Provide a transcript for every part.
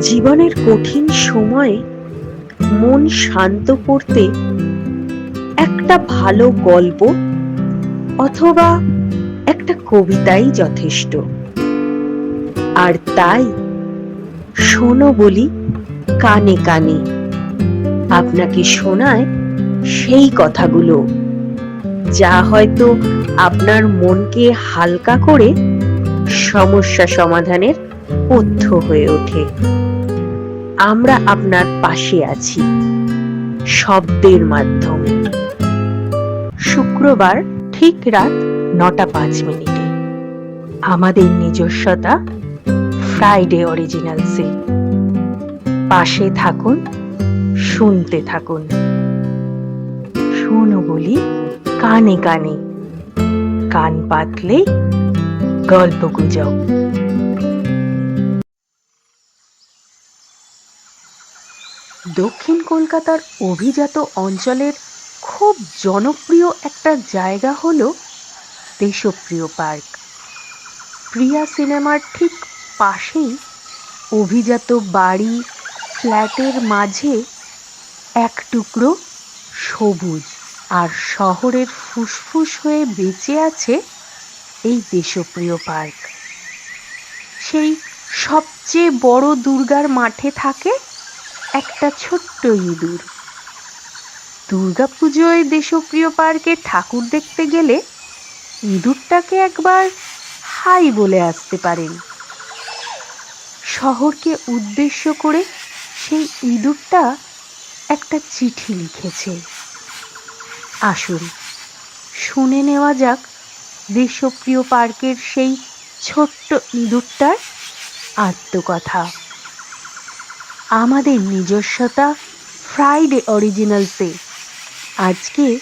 জীবনের কঠিন সময়ে মন শান্ত করতে একটা ভালো গল্প অথবা একটা কবিতাই যথেষ্ট। আর তাই শোনো বলি কানে কানে। আপনাকে শোনায় সেই কথাগুলো। যা হয়তো আপনার মনকে হালকা করে সমস্যা সমাধানের পথ্য হয়ে ওঠে। আমরা আপনার পাশে আছি। শব্দের মাধ্যমে। শুক্রবার ঠিক রাত নটা পাঁচ মিনিটে। আমাদের নিজস্বতা ফ্রাইডে অরিজিনালসে। পাশে থাকুন, শুনতে থাকুন। শোনো বলি, কানে কানে। কান পাতলে গল্প গুজব। দক্ষিণ কলকাতার অভিজাত অঞ্চলের খুব জনপ্রিয় একটা জায়গা হলো দেশপ্রিয় পার্ক। প্রিয়া সিনেমার ঠিক পাশেই অভিজাত বাড়ি, ফ্ল্যাটের মাঝে এক টুকরো সবুজ আর শহরের ফুসফুস হয়ে বেঁচে আছে এই দেশপ্রিয় পার্ক। সেই সবচেয়ে বড় দুর্গার মাঠে থাকে একটা ছোট্ট ইঁদুর। দুর্গাপুজোয় দেশপ্রিয় পার্কে ঠাকুর দেখতে গেলে ইঁদুরটাকে একবার হাই বলে আসতে পারেন। শহরকে উদ্দেশ্য করে সেই ইঁদুরটা একটা চিঠি লিখেছে। আসুন, শুনে নেওয়া যাক দেশপ্রিয় পার্কের সেই ছোট্ট ইঁদুরটার আত্মকথা। আমাদের নিজস্বতা ফ্রাইডে অরিজিনালসে। আজকে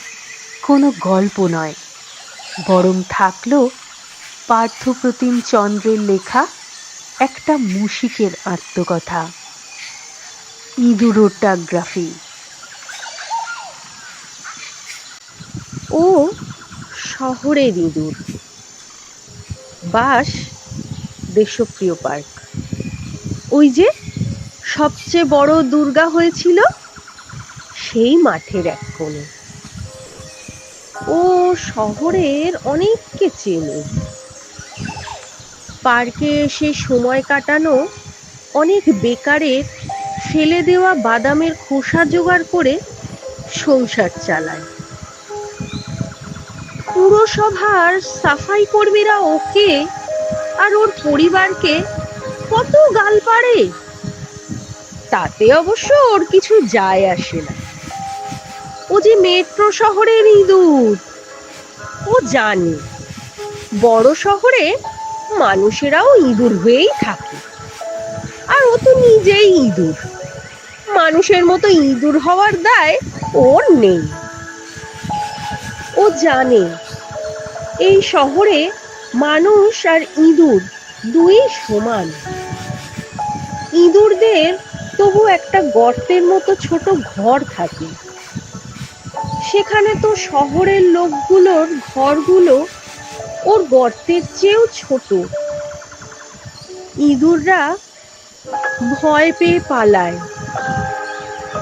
কোনো গল্প নয়, বরং থাকল পার্থপ্রতিম চন্দ্রের লেখা একটা মুশিকের আত্মকথা ইঁদুরোটাগ্রাফি ও শহরের ইঁদুর। বাস দেশপ্রিয় পার্ক। ওই যে সবচেয়ে বড় দুর্গা হয়েছিল? সেই মাঠের এক কোণে। ও শহরের অনেককে চেনে। পার্কে এসে সময় কাটানো অনেক বেকারের ফেলে দেওয়া বাদামের খোসা জোগাড় করে সংসার চালায়। পুরসভার সাফাই কর্মীরা ওকে আর ওর পরিবারকে কত গাল পারে তাতে অবশ্য ওর কিছু যায় আসে না। ও যে মেট্রো শহরের ইঁদুর ও জানে। বড় শহরে মানুষেরাও ইঁদুর হয়েই থাকে। আর ও তো নিজেই ইঁদুর। মানুষের মতো ইঁদুর হওয়ার দায় ওর নেই। ও জানে, এই শহরে মানুষ আর ইঁদুর দুই সমান। ইঁদুরদের তবু একটা গর্তের মতো ছোট ঘর থাকে। সেখানে তো শহরের লোকগুলোর ঘরগুলো ওর গর্তের চেয়েও ছোট। ইঁদুররা ভয় পেয়ে পালায়।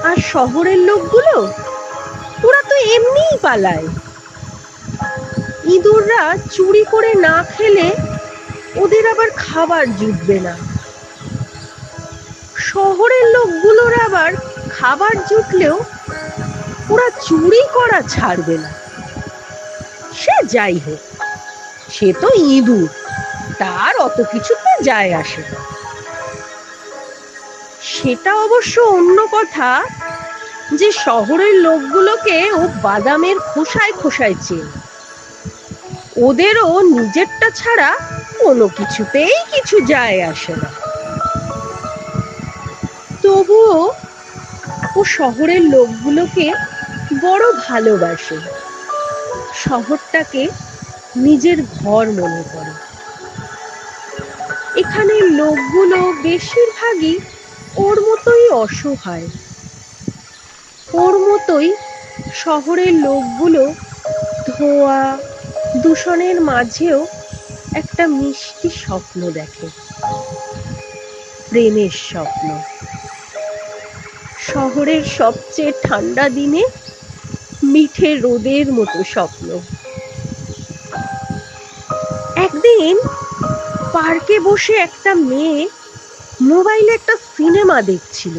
আর শহরের লোকগুলো, ওরা তো এমনিই পালায়। ইঁদুররা চুরি করে না খেলে ওদের আবার খাবার জুটবে না। শহরের লোকগুলোর আবার খাবার জুটলেও ওরা চুরি করা ছাড়বে না। সে যাই হোক, সে তো ইঁদুর, তার অত কিছুতে যায় আসে না। সেটা অবশ্য অন্য কথা যে শহরের লোকগুলোকে ও বাদামের খোসায় খোসায় চেনে। ওদেরও নিজেরটা ছাড়া কোনো কিছুতেই কিছু যায় আসে না। তবুও ও শহরের লোকগুলোকে বড় ভালোবাসে। শহরটাকে নিজের ঘর মনে করে। এখানে লোকগুলো বেশিরভাগই ওর মতোই অসহায়। ওর মতোই শহরের লোকগুলো ধোয়া, দূষণের মাঝেও একটা মিষ্টি স্বপ্ন দেখে। প্রেমের স্বপ্ন। শহরের সবচেয়ে ঠান্ডা দিনে মিঠে রোদের মতো স্বপ্ন। একদিন পার্কে বসে একটা মেয়ে মোবাইলে একটা সিনেমা দেখছিল।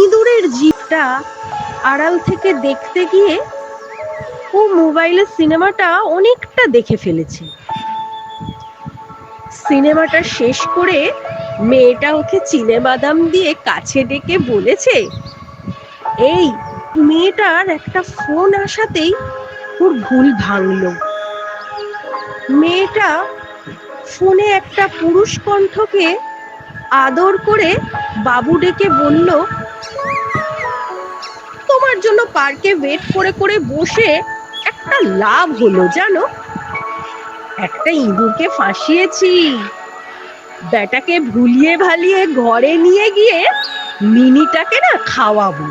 ইঁদুরের জিপটা আড়াল থেকে দেখতে গিয়ে ও মোবাইলের সিনেমাটা অনেকটা দেখে ফেলেছে। সিনেমাটা শেষ করে মেয়েটা ওকে চিনে বাদাম দিয়ে কাছে ডেকে বলেছে, এই, মেয়েটার একটা ফোন আসাতেই ওর ভুল ভাঙল। মেয়েটা ফোনে একটা পুরুষ কণ্ঠকে আদর করে বাবু ডেকে বলল, তোমার জন্য পার্কে ওয়েট করে করে বসে একটা লাভ হলো, জানো? একটা ইঁদুরকে ফাঁসিয়েছি। ব্যাটাকে ভুলিয়ে ভালিয়ে ঘরে নিয়ে গিয়ে মিনিটাকে না খাওয়াবো।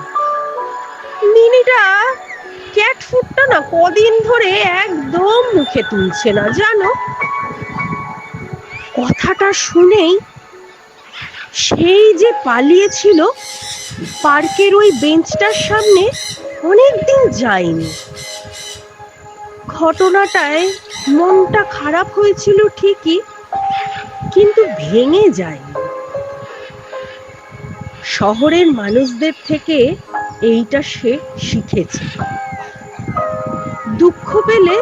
মিনিটা ক্যাট ফুডটা না কদিন ধরে একদম মুখে তুলছে না, জানো? কথাটা শুনেই সেই যে পালিয়েছিল, পার্কের ওই বেঞ্চটার সামনে অনেকদিন যায়নি। ঘটনাটায় মনটা খারাপ হয়েছিল ঠিকই কিন্তু ভেঙে যায়নি। শহরের মানুষদের থেকে এইটা সে শিখেছে। দুঃখ পেলে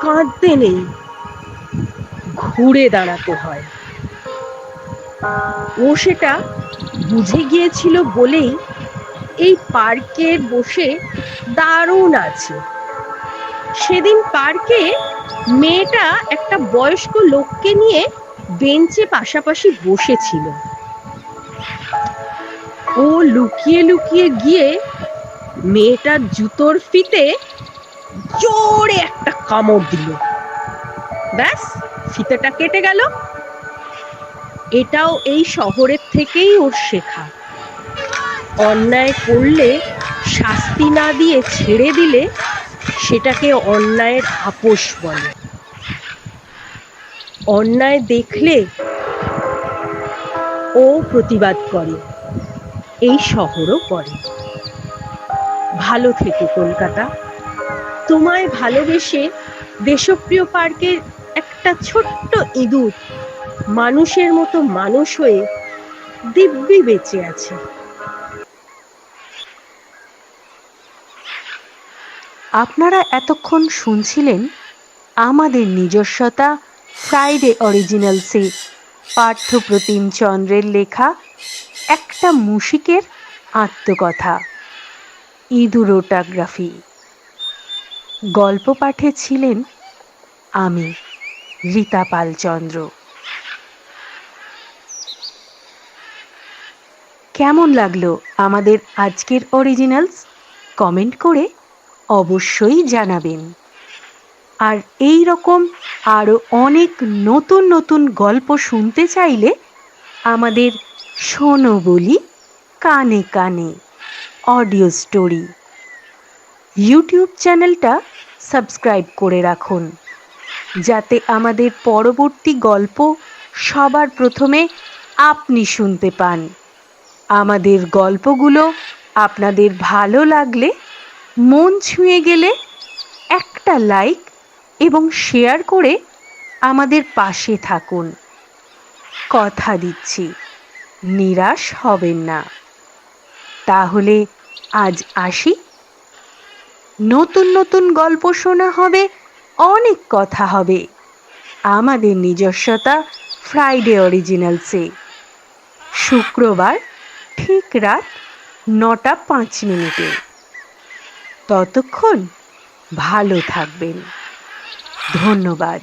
কাঁদতে নেই। ঘুরে দাঁড়াতে হয়। ও সেটা বুঝে গিয়েছিল বলেই এই পার্কে বসে দারুণ আছে। সেদিন পার্কে মেয়েটা একটা বয়স্ক লোককে নিয়ে বেঞ্চে পাশাপাশি বসেছিল। ও লুকিয়ে লুকিয়ে গিয়ে মেয়েটার জুতোর ফিতে জোরে একটা কামড় দিল। ব্যাস, ফিতেটা কেটে গেল। এটাও এই শহরের থেকেই ওর শেখা। অন্যায় করলে শাস্তি না দিয়ে ছেড়ে দিলে সেটাকে অন্যায়ের আপোষ বলে। অন্যায় দেখলে ও প্রতিবাদ করে। এই শহরও করে। ভালো থেকো কলকাতা। তোমায় ভালোবেসে দেশপ্রিয় পার্কের একটা ছোট্ট ইঁদুর মানুষের মতো মানুষ হয়ে দিব্যি বেঁচে আছে। আপনারা এতক্ষণ শুনছিলেন আমাদের নিজস্বতা ফ্রাইডে অরিজিনালসে পার্থপ্রতিম চন্দ্রের লেখা, একটা মুশিকের আত্মকথা। ইঁদুরোটাগ্রাফি গল্প পাঠে ছিলেন আমি রীতা পালচন্দ্র। কেমন লাগল আমাদের আজকের অরিজিনালস কমেন্ট করে অবশ্যই জানাবেন। আর এই রকম আরও অনেক নতুন নতুন গল্প শুনতে চাইলে আমাদের শোনো বলি কানে কানে অডিও স্টোরি। ইউটিউব চ্যানেলটা সাবস্ক্রাইব করে রাখুন, যাতে আমাদের পরবর্তী গল্প সবার প্রথমে আপনি শুনতে পান। আমাদের গল্পগুলো আপনাদের ভালো লাগলে, মন ছুঁয়ে গেলে একটা লাইক এবং শেয়ার করে আমাদের পাশে থাকুন। কথা দিচ্ছি, নিরাশ হবেন না। তাহলে আজ আসি। নতুন নতুন গল্প শোনা হবে, অনেক কথা হবে। আমাদের নিজস্বতা ফ্রাইডে অরিজিনালসে। শুক্রবার ঠিক রাত নটা পাঁচ মিনিটে। ততক্ষণ ভালো থাকবেন। ধন্যবাদ।